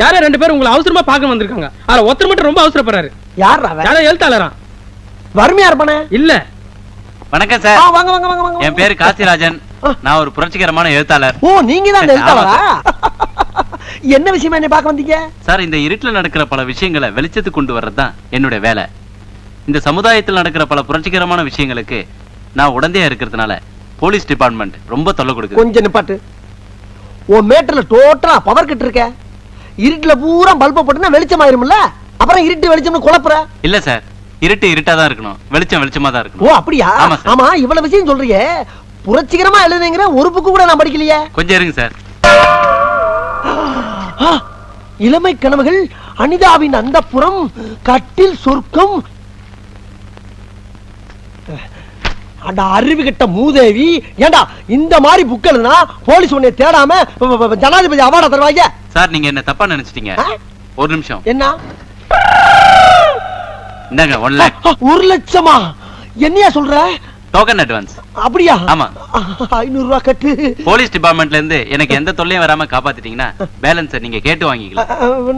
யாரோ ரெண்டு பேரும் உங்களை அவசரமா பார்க்க வந்திருக்காங்க. அதுல ஒருத்தர் மட்டும் ரொம்ப அவசரப்படுறாரு. யார் அவன்? யாரோ எழுத்தாளரா? வறுமையா இருப்பானே இல்ல. வணக்கம் சார். வாங்க வாங்க வாங்க வாங்க. என் பேரு காசிராஜன். நான் ஒரு புரட்சிகரமான எழுத்தாளர். ஓ நீங்க தான் எழுத்தாளரா? என்ன விஷயமா என்ன பார்க்க வந்தீங்க? சார் இந்த இருட்டுல நடக்கிற பல விஷயங்களை வெளிச்சத்துக்கு கொண்டு வர்றது தான் என்னுடைய வேலை. இந்த சமுதாயத்தில் நடக்கிற பல புரட்சிகரமான விஷயங்களுக்கு நான் உடந்தையா இருக்கிறதுனால போலீஸ் டிபார்ட்மெண்ட் ரொம்ப தொல்லை கொடுக்குது. கொஞ்சம் நிப்பாட்டு. உன் மேட்டர்ல டோட்டலா பவர் கட் இருக்க. இருட்டுல பூரா பல்ப போட்டுனா வெளிச்சம் ஆயிரும்ல? அப்புறம் இருட்டு வெளிச்சம்னு குழப்புற? இல்ல சார். இருட்டு இருட்டா தான் இருக்கணும். வெளிச்சம் வெளிச்சமா தான் ஓ இருக்கணும் அப்படியா? ஆமா இவ்வளவு விஷயம் சொல்றீங்க புரட்சிகரமா எழுதுங்கிற ஒரு புக்கு கூட நான் படிக்கலையே. கொஞ்சம் இருங்க சார். இளமை கனவுகள் அனிதாவின் அந்தப்புறம் கட்டில் சொர்க்கம் அட அறிவு கெட்ட மூதேவி ஏண்டா இந்த மாதிரி புக் எழுதுனா போலீஸ் உன்னை தேடாம ஜனாதிபதி அவார்டா தருவாங்க? சார் நீங்க என்ன தப்பா நினைச்சிட்டீங்க? ஒரு நிமிஷம். என்ன? இந்தாங்க ஒன் லேக் ஒரு லட்சமா? என்னையா சொல்ற? டோக்கன் அட்வான்ஸ் அப்படியா? ஆமா. ஐநூறு ரூபாய் கட்டு. போலீஸ் டிபார்ட்மெண்ட்ல இருந்து எனக்கு எந்த தொல்லையும் வராம காப்பாத்திட்டீங்கன்னா பேலன்ஸ் நீங்க கேட்டு வாங்கிக்கலாம்.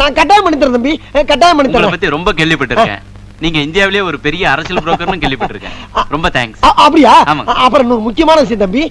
நான் கட்டாயம் பண்ணி தரேன் தம்பி. கட்டாயம் பண்ணி தரேன். பத்தி ரொம்ப கேள்விப்பட்டிருக்கேன். நீங்க இந்தியாவிலேயே ஒரு பெரிய அரசியல் புரோக்கர்னு கேள்விப்பட்டிருக்கேன். ரொம்ப தேங்க்ஸ் அப்படியா? அப்புறம் இன்னொரு முக்கியமான விஷயம் தம்பி.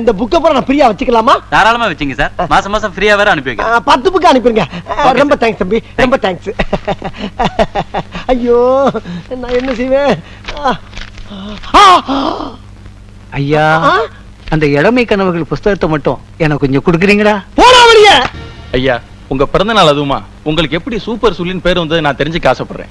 இந்த புக்கை பூரா நான் ஃப்ரீயா வச்சுக்கலாமா? தாராளமா வச்சுங்க சார். மாசம் மாசம் ஃப்ரீயா வேற அனுப்பி வைக்கிறேன். பத்து புக்கு Okay, ரொம்ப. தேங்க்ஸ் தம்பி. ரொம்ப தேங்க்ஸ் ஐயோ நான் என்ன செய்வேன்? ஐயா அந்த இளமை கனவுகள் புஸ்தகத்தை மட்டும் எனக்கு கொஞ்சம் கொடுக்குறீங்களா? போடா வெளியே ஐயா உங்க பிறந்த நாள் அதுவுமா. உங்களுக்கு எப்படி சூப்பர் சுல்லின் பேர் வந்தது நான் தெரிஞ்சுக்க ஆசைப்படுறேன்.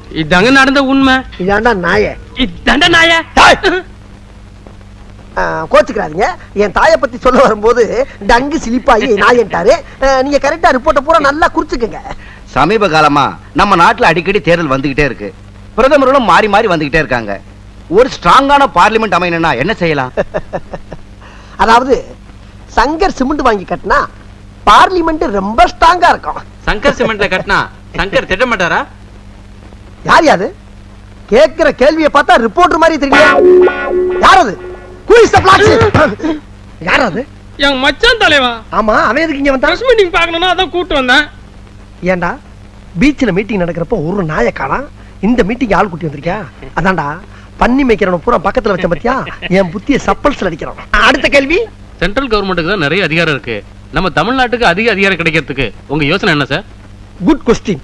இதாங்க நடந்த உண்மை. இதாண்டா நாய. இதாண்டா நாய. கோச்சுக்கிறாதீங்க என் தாயை பத்தி சொல்ல வரும்போது டங்கு சிலிப்பாயி நாயன்ட்டாரு. நீங்க கரெக்டா ரிப்போர்ட்டை பூரா நல்லா குறிச்சுக்கங்க. சமீப காலமா நம்ம நாட்டுல அடிக்கடி தேர்தல் வந்துகிட்டே இருக்கு. பிரதமர்களும் மாறி மாறி வந்துகிட்டே இருக்காங்க. ஒரு ஸ்ட்ராங்கான பார்லிமெண்ட் அமையணும்னா என்ன செய்யலாம்? அதாவது சங்கர் சிமெண்ட் வாங்கி கட்டினா பார்லிமெண்ட் ரொம்ப ஸ்ட்ராங்கா இருக்கும். சங்கர் சிமெண்ட்ல கட்டினா சங்கர் திட்ட மாட்டாரா யார் யாது? கேக்குற கேள்வியை பார்த்தா ரிப்போர்ட்டர் மாதிரி தெரியல யார் அது? Sheep? யார் அது? என் மச்சான் தலைவா. ஆமா அவன் எதுக்கு இங்க வந்தான்? பிரஸ் மீட்டிங் பார்க்கணும்னா அதான் கூட்டு வந்தேன். ஏன்டா? பீச்சில் மீட்டிங் நடக்கிறப்ப ஒரு நாயை காணாம் இந்த மீட்டிங் ஆள் கூட்டி வந்திருக்கியா? அதான்டா பன்னி மேய்க்கிறவன பூரா பக்கத்துல வச்ச பத்தியா? என் புத்திய சப்பல்ஸ்ல அடிக்கிறான். அடுத்த கேள்வி? சென்ட்ரல் கவர்மெண்ட்டுக்கு தான் நிறைய அதிகாரம் இருக்கு. நம்ம தமிழ்நாட்டுக்கு அதிக அதிகாரம் கிடைக்கிறதுக்கு உங்க யோசனை என்ன சார் குட் கொஸ்டின்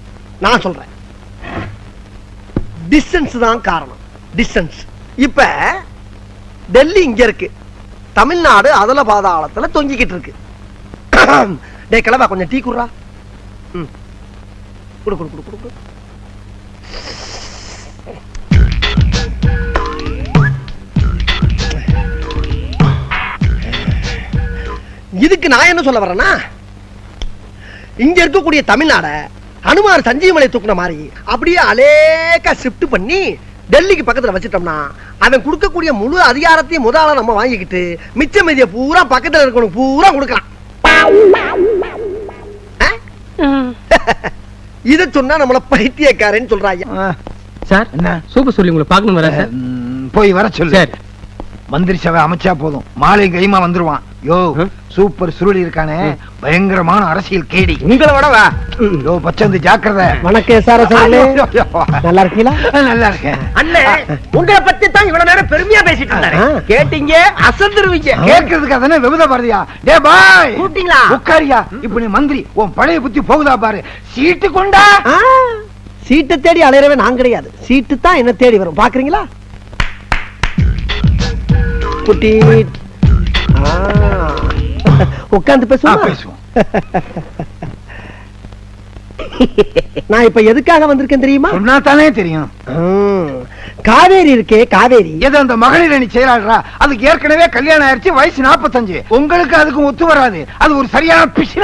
நான் சொல்றேன். டிஸ்டன்ஸ் தான் காரணம். டிஸ்டன்ஸ் இப்ப டெல்லி இங்க இருக்கு. தமிழ்நாடு அதல பாதாளத்துல தொங்கிக்கிட்டு இருக்கு. டே கிளவா கொஞ்சம் டீ குடுறா. ம். குடு குடு குடு குடு. இதுக்கு நான் என்ன சொல்ல வரேன்னா இங்க இருக்கக்கூடிய தமிழ்நாட அனுமார் சஞ்சீவமலை தூக்குன மாதிரி அப்படியே அலேக்கா ஷிஃப்ட் பண்ணி டெல்லிக்கு பக்கத்துல வச்சிட்டோம்னா அவன் கொடுக்கக்கூடிய முழு அதிகாரத்தையும் முதல்ல நம்ம வாங்கிக்கிட்டு மிச்ச மீதிய பூரா பக்கத்துல இருக்கணும் பூரா கொடுக்கலாம்? இத சொன்னா நம்மள பைத்தியக்காரன்னு சொல்றாங்க சார் என்ன? சூப்பர் சொல்லி உங்களை பார்க்கணும் வரேன் சார். ம், போய் வர சொல்லு. சரி. மந்திரி சபை அமைச்சா போதும். மாலை கைமா வந்துருவான். யோ. சூப்பர் சுருளி இருக்கானே. பயங்கரமான அரசியல் கேடி. உங்களை விட வா யோ பச்சந்து ஜாக்கிரதை. வணக்கம் எஸ்ஆர். நல்லா இருக்கீங்களா? நல்லா இருக்கேன். அண்ணே உங்களை பத்தி தான் இவ்வளவு நேரம் பெருமையா பேசிட்டு இருந்தாரு. கேட்டீங்க அசந்துருவீங்க. கேட்கறதுக்கு அதானே விபத பாரதியா? டே பாய். கூப்பிட்டீங்களா? உட்காரியா. இப்ப நீ மந்திரி உன் பழைய புத்தி போகுதா பாரு. சீட்டு கொண்டா. சீட்டை தேடி அலையறவே நான் கிடையாது. சீட்டு தான் என்ன தேடி வரும். பாக்குறீங்களா? குட்டி. ஆ, உட்கார்ந்து ஆ, பேசுவோம். பேசுவோம் நான் இப்ப எதுக்காக வந்திருக்கேன் தெரியுமா? சொன்னா தானே தெரியும் காவேரி இருக்கே காவேரி. எது அந்த மகளிர் அணி செயலாளரா? அதுக்கு ஏற்கனவே கல்யாணம் ஆயிடுச்சு வயசு 45 உங்களுக்கு அதுக்கும் ஒத்து வராது. அது ஒரு சரியான பிசின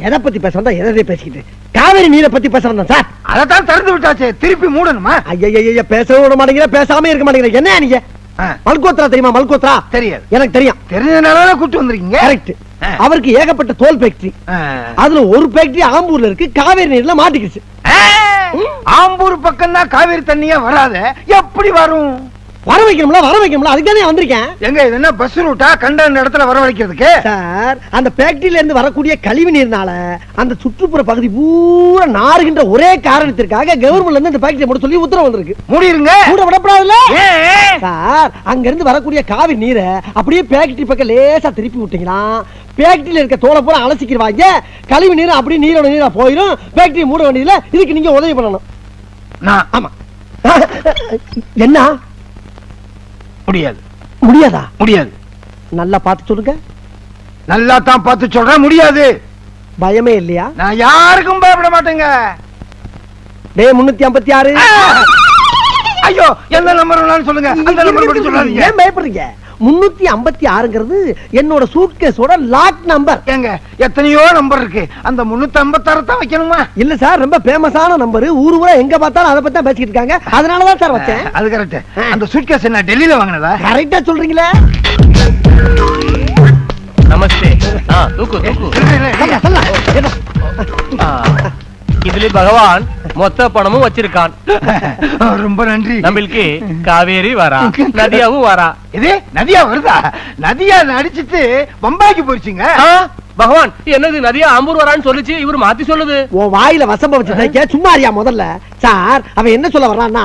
எதை பத்தி பேச வந்தா எதை பேசிக்கிட்டு? காவேரி நீரை பத்தி பேச வந்தேன் சார். அதத்தான் திறந்து விட்டாச்சே திருப்பி மூடணுமா? ஐயா பேசவும் விட மாட்டேங்கிற பேசாம இருக்க மாட்டேங்கிற. என்ன நீங்க மல்கோத்ரா தெரியுமா? மல்கோத்ரா? தெரியாது. எனக்கு தெரியும். தெரிஞ்சதுனால கூட்டு வந்திருக்கீங்க? கரெக்ட். அவருக்கு ஏகப்பட்ட தோல் ஃபேக்டரி. அதுல ஒரு ஃபேக்டரி ஆம்பூர்ல இருக்கு காவேரி நீர்ல மாட்டிக்கிச்சு. ஆம்பூர் பக்கம் தான் காவிரி தண்ணியே வராத. எப்படி வரும்? வர வைக்கணும்ல வர வைக்கணும்ல அதுக்கு தான் வந்திருக்கேன். எங்க இது என்ன பஸ் ரூட்டா கண்ட இடத்துல வரவழைக்கிறதுக்கு சார் அந்த ஃபேக்டரியில இருந்து வரக்கூடிய கழிவு நீர்னால அந்த சுற்றுப்புற பகுதி பூரா நாறுகின்ற ஒரே காரணத்திற்காக கவர்மெண்ட்ல இருந்து இந்த ஃபேக்டரி போட சொல்லி உத்தரவு வந்திருக்கு. மூடிருங்க. கூட விடப்படாதுல்ல? சார் அங்க இருந்து வரக்கூடிய காவி நீரை அப்படியே ஃபேக்டரி பக்கம் லேசா திருப்பி விட்டீங்களா ஃபேக்டரியில இருக்க தோலை பூரா அலசிக்கிடுவாங்க கழிவு நீர் அப்படியே நீரோட நீரா போயிடும் ஃபேக்டரி மூட வேண்டியதுல இதுக்கு நீங்க உதவி பண்ணணும். நான். ஆமா. என்ன? முடியாது. முடியாதா? முடியாது. நல்லா பார்த்து சொல்லுங்க. நல்லா தான் பார்த்து சொல்றேன் முடியாது. பயமே இல்லையா? நான் யாருக்கும் பயப்பட மாட்டேங்க. டே முன்னூத்தி ஐம்பத்தி ஆறு. ஐயோ எந்த நம்பர் சொல்லுங்க. அந்த நம்பர் சொல்லாதீங்க. ஏன் பயப்படுறீங்க? முன்னூத்தி ஐம்பத்தி ஆறுங்கிறது என்னோட சூட்கேஸோட லாக் நம்பர் ஏங்க எத்தனையோ நம்பர் இருக்கு. அந்த முன்னூத்தி ஐம்பத்தாறு தான் வைக்கணுமா? இல்ல சார் ரொம்ப ஃபேமஸான நம்பர் ஊர் ஊரா எங்க பார்த்தாலும் அதை பத்தி தான் இருக்காங்க. அதனாலதான் சார் வச்சேன். அது கரெக்ட் அந்த சூட்கேஸ் என்ன டெல்லியில வாங்கினதா? கரெக்டா சொல்றீங்களே. நமஸ்தே. தூக்கு தூக்கு. இதுல பகவான் மொத்த பணமும் வச்சிருக்கான். ரொம்ப நன்றி. நம்மளுக்கு காவேரி வரா நதியாவும் வரா. இது நதியா வருதா? நதியா அடிச்சிட்டு பம்பாய்க்கு போயிடுச்சுங்க பகவான் என்னது நதியா ஆம்பூர் வரான்னு சொல்லுச்சு? இவர் மாத்தி சொல்லுது. உன் வாயில வசம்ப வச்சு சும்மா அறியா முதல்ல? சார் அவன் என்ன சொல்ல வர்றான்னா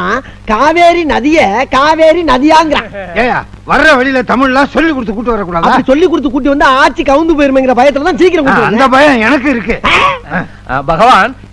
காவேரி நதிய காவேரி நதியாங்கிறான் ஏயா வர்ற வழியில தமிழ்லாம் சொல்லி கொடுத்து கூட்டு வரக்கூடாதா? அப்படி சொல்லி கொடுத்து கூட்டி வந்து ஆட்சி கவுந்து போயிருமேங்கிற பயத்துல தான் சீக்கிரம் அந்த. பயம் எனக்கு இருக்கு. பகவான்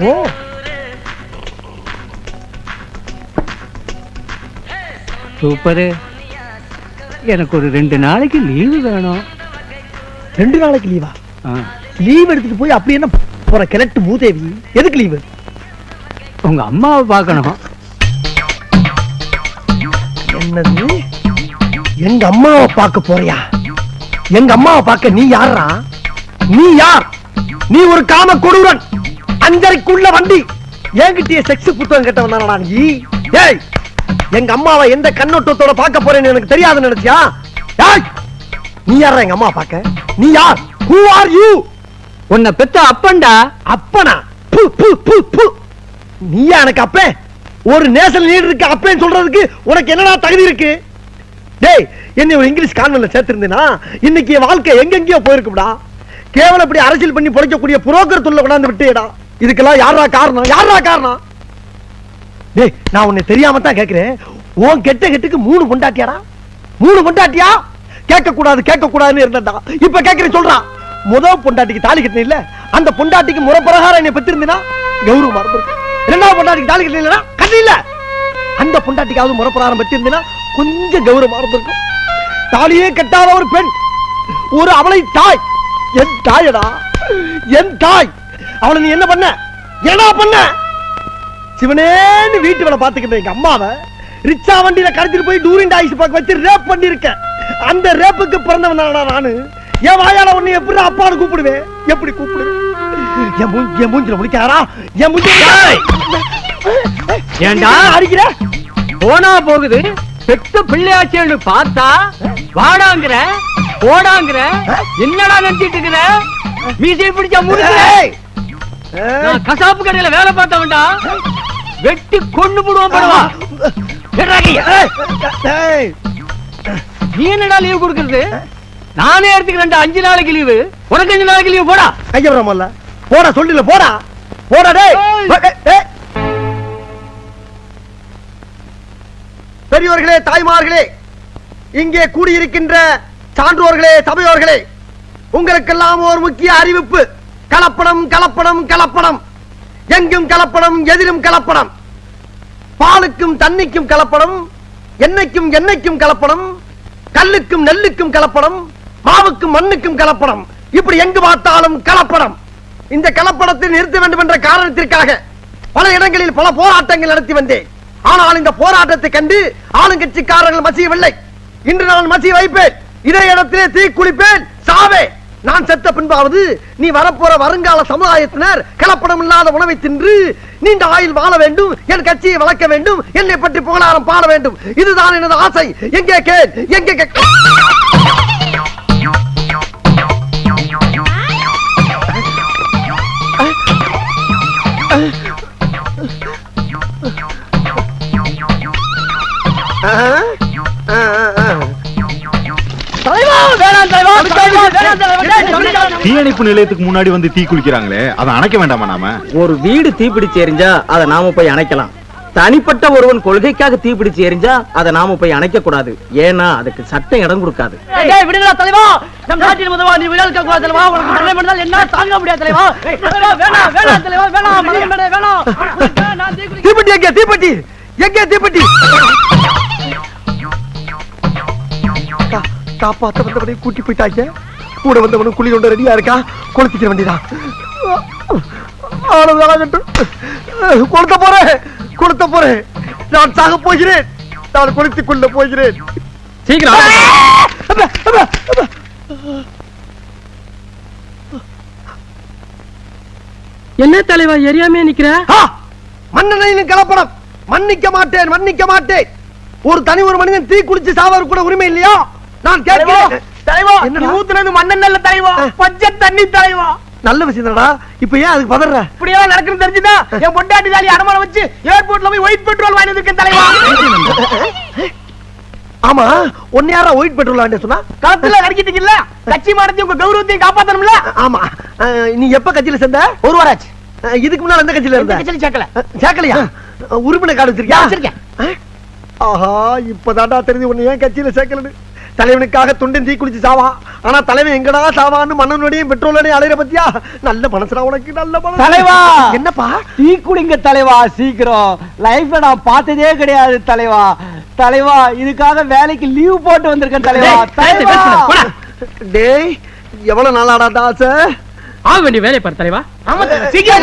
ஓ. சூப்பரு. எனக்கு ஒரு ரெண்டு நாளைக்கு லீவு வேணும். ரெண்டு நாளைக்கு லீவா லீவ் எடுத்துட்டு போய் அப்படி என்ன போற கிழட்டு மூதேவி? எதுக்கு லீவு உங்க அம்மாவை பார்க்கணும். என்னது? எங்க அம்மாவை பார்க்க போறியா? எங்க அம்மாவை பார்க்க நீ யாரா நீ யார்? நீ ஒரு காம கொடூரன். அஞ்சரைக்குள்ள வண்டி. என்கிட்டயே செக்ஸ் புத்தகம் கேட்ட வந்தானடா நீ? ஏய் எங்க அம்மாவை எந்த கண்ணோட்டத்தோட பார்க்க போறேன்னு எனக்கு தெரியாதுன்னு நினைச்சியா? ஏய் நீ யாரா எங்க அம்மா பார்க்க? நீ யார்? ஹூ ஆர் யூ உன்னை பெத்த அப்பன்டா. அப்பனா? பு பு பு பு. நீயா எனக்கு அப்பே? ஒரு நேஷனல் லீடர் இருக்கு அப்பேன்னு சொல்றதுக்கு உனக்கு என்னடா தகுதி இருக்கு? டேய் என்னை ஒரு இங்கிலீஷ் கான்வென்ட்ல சேர்த்திருந்தேனா? இன்னைக்கு வாழ்க்கை எங்கெங்கேயோ போயிருக்கும்டா. கேவலம் இப்படி அரசியல் பண்ணி பொழைக்கக்கூடிய புரோக்கர் தொல்லை கொண்டாந்து விட்டேடா. இதுக்கெல்லாம் யாரா காரணம்? யாரா காரணம்? டேய் நான் உன்னை தெரியாம தான் கேட்கிறேன். உன் கெட்ட கெட்டுக்கு மூணு பொண்டாட்டியாடா? மூணு பொண்டாட்டியா? கேட்க கூடாது கேட்க கூடாதுன்னு இருந்தா இப்ப கேட்கிறேன் சொல்றான் முதல் பொண்டாட்டிக்கு தாலி கட்டின இல்ல அந்த பொண்டாட்டிக்கு முறை பிரகாரம் என்னை பெற்றிருந்தீனா? கௌரவமா இருந்திருக்கும் இரண்டாவது பொண்டாட்டிக்கு தாலி கட்டின இல்லைன்னா கட்டி இல்ல. அந்த பொண்டாட்டிக்காவது முறை பிரகாரம் பெற்றிருந்தீனா? கொஞ்சம் கௌரவமா இருந்திருக்கும் தாலியே கட்டாத ஒரு பெண். ஒரு அவளை தாய். என் தாயடா. என் தாய். அவளை நீ என்ன பண்ண? என்ன பண்ண? சிவனேன்னு வீட்டு வேலை பாத்துக்கிட்ட எங்க அம்மாவை ரிச்சா வண்டியில கடத்திட்டு போய் டூரிங் டாய்ஸ் பார்க்க வச்சு ரேப் பண்ணிருக்க அந்த ரேப்புக்கு பிறந்தவன் நானு. என் வாயால உன்னை எப்படி அப்பான்னு கூப்பிடுவேன்? எப்படி கூப்பிடுவேன் என் மூஞ்சி என் மூஞ்சில முடிக்காரா என் மூஞ்சி ஏண்டா? அடிக்கிற? போனா போகுது. பெத்த பிள்ளையாச்சேன்னு பார்த்தா வாடாங்கிற போடாங்கிற என்னடா நினைச்சிட்டு இருக்கிற? மீசை பிடிச்சா! ஏய்! நான் கசாப்பு கடையில வேலை பார்த்தவன்டா. வெட்டி கொண்டு போடுவான் படுவா! நீ என்னடா லீவ் கொடுக்கறது? நானே எடுத்துக்கிறேன்டா. அஞ்சு நாளைக்கு லீவு உனக்கு அஞ்சு நாளைக்கு லீவு போடா. கைய வரமல்ல போடா சொல்லில போடா. போடா டேய். பெரியோர்களே தாய்மார்களே இங்கே கூடியிருக்கின்ற சான்றோர்களே சபையோர்களே உங்களுக்கெல்லாம் ஒரு முக்கிய அறிவிப்பு. கலப்படம் கலப்படம் கலப்படம். எங்கும் கலப்படம் எதிரும் கலப்படம். பாலுக்கும் தண்ணிக்கும் கலப்படம் எண்ணெய்க்கும் எண்ணெய்க்கும் கலப்படம் கல்லுக்கும் நெல்லுக்கும் கலப்படம் மாவுக்கும் மண்ணுக்கும் கலப்படம். இப்படி எங்கு பார்த்தாலும் கலப்படம். இந்த கலப்படத்தை நிறுத்த வேண்டும் என்ற காரணத்திற்காக பல இடங்களில் பல போராட்டங்கள் நடத்தி வந்தேன். ஆனால் இந்த போராட்டத்தை கண்டு ஆளுங்கட்சிக்காரர்கள் மசியவில்லை. இன்று நான் மசிய வைப்பேன். இதே இடத்திலே தீக்குளிப்பேன். சாவே நான் செத்த பின்பாவது நீ வரப்போற வருங்கால சமுதாயத்தினர் கலப்படம் இல்லாத உணவை தின்று நீண்ட ஆயுள் வாழ வேண்டும் என் கட்சியை வளர்க்க வேண்டும் என்னை பற்றி புகழாரம் பாட வேண்டும். இதுதான் எனது ஆசை. எங்கே கேள்? எங்கே தீயணைப்பு நிலையத்துக்கு முன்னாடி வந்து தீ குளிக்கிறாங்களே அதை அணைக்க வேண்டாமா நாம? ஒரு வீடு தீப்பிடிச்சு எரிஞ்சா அதை நாம போய் அணைக்கலாம். தனிப்பட்ட ஒருவன் கொள்கைக்காக தீப்பிடிச்சு எரிஞ்சா அதை நாம போய் அணைக்க கூடாது. ஏன்னா அதுக்கு சட்டம் இடம் கொடுக்காது. தீப்பெட்டி எங்க? தீப்பெட்டி. எங்க தீப்பெட்டி? காப்பாத்த வந்தவனை கூட்டி போயிட்டாங்க. கூட வந்தவனும் குழி கொண்டு ரெடியா இருக்கா? கொளுத்திக்க வேண்டியதா? ஆனதாகட்டும் கொளுத்த போறேன். கொளுத்த போறேன். நான் சாக போகிறேன். நான் கொளுத்திக் கொள்ள போகிறேன். சீக்கிரம். என்ன தலைவா எரியாமே நிக்கிற! மண்ணெண்ணையிலும் கலப்படம். மன்னிக்க மாட்டேன் மன்னிக்க மாட்டேன். ஒரு தனி ஒரு மனிதன் தீ குளிச்சு சாவது கூட உரிமை இல்லையா? நான் கேட்கிறேன். தலைவா? நீ ஊத்துனது மண்ணெண்ணெல்ல தலைவா பச்சை தண்ணி தலைவா. நல்ல விஷயம் தானடா. இப்ப ஏன் அதுக்கு பதற? இப்படியெல்லாம் நடக்குன்னு தெரிஞ்சுதா? என் பொண்டாட்டி தாலி அடமானம் வச்சு ஏர்போர்ட்ல போய் ஒயிட் பெட்ரோல் வாங்கி வந்திருக்கேன் தலைவா. ஆமா ஒன்னு யாரா ஒயிட் பெட்ரோல் ஆண்டு சொன்னா? களத்துல நடிக்கிட்டீங்கல்ல? கட்சி மாடத்தையும் உங்க கௌரவத்தையும் காப்பாத்தணும்ல? ஆமா. நீ எப்ப கட்சியில சேர்ந்த? ஒரு வாராச்சு. இதுக்கு முன்னால எந்த கட்சியில இருந்த? கட்சியில சேர்க்கல. சேர்க்கலையா? உறுப்பினர் கார்டு வச்சிருக்கியா? வச்சிருக்கேன். ஆஹா இப்பதான்டா தெரிஞ்சு உன்னை ஏன் கட்சியில சேர்க்கலன்னு. தலைவனுக்காக துண்டன் தீ குளிச்சு சாவா. ஆனா தலைவன் எங்கடா சாவான்னு மன்னனுடையும் பெட்ரோலோடையும் அலையிற பத்தியா? நல்ல மனசுடா உனக்கு நல்ல மனசு. தலைவா! என்னப்பா? டீ குடிங்க தலைவா சீக்கிரம். லைஃப்ல நான் பார்த்ததே கிடையாது தலைவா. தலைவா இதுக்காக வேலைக்கு லீவ் போட்டு வந்திருக்கேன் தலைவா. தலைவா! டேய் எவ்வளவு நாளாடா தாச? ஆக வேண்டிய வேலையை பாரு தலைவா. ஆமா. சீக்கிரம்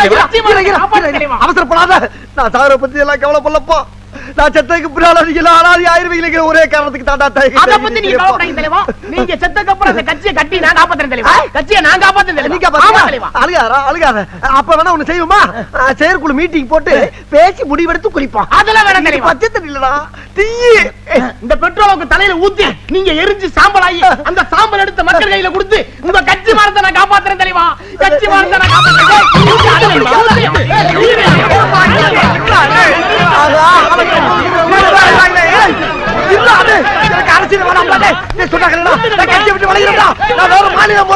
தலைவா. அவசரப்படாத. நான் சாகர பத்தி எல்லாம் கவலைப்படலப்பா. நான் செத்ததுக்கு பின்னால நீங்க அனாதி ஆயிருவீங்க ஒரே காரணத்துக்கு தாண்டா அத பத்தி நீங்க கவலைப்படாதீங்க தலைவா. நீங்க செத்ததுக்கு அப்புறம் அந்த கட்சியை கட்டி நான் காப்பாத்துறேன் தலைவா. கட்சியை நான் காப்பாத்துறேன் நீங்க தலைவா. ஆமா தலைவா. அழுகாதா அழுகாத. அப்ப வேணா ஒண்ணு செய்வோமா? செயற்குழு மீட்டிங் போட்டு பேசி முடிவெடுத்து குளிப்போம். அதெல்லாம் வேணாம் தலைவா. பச்சை தண்ணி இல்லடா தீயி இந்த பெட்ரோலுக்கு தலையில ஊத்தி நீங்க எரிஞ்சு சாம்பல் ஆகி அந்த சாம்பல் எடுத்து மக்கள் கையில கொடுத்து உங்க கட்சி மரத்தை நான் காப்பாத்துறேன் தெரியுமா? கட்சி மரத்தை நான் எனக்கு அரசியல் விட்டு விலகிறேன்டா. நான் வேற மாநிலம்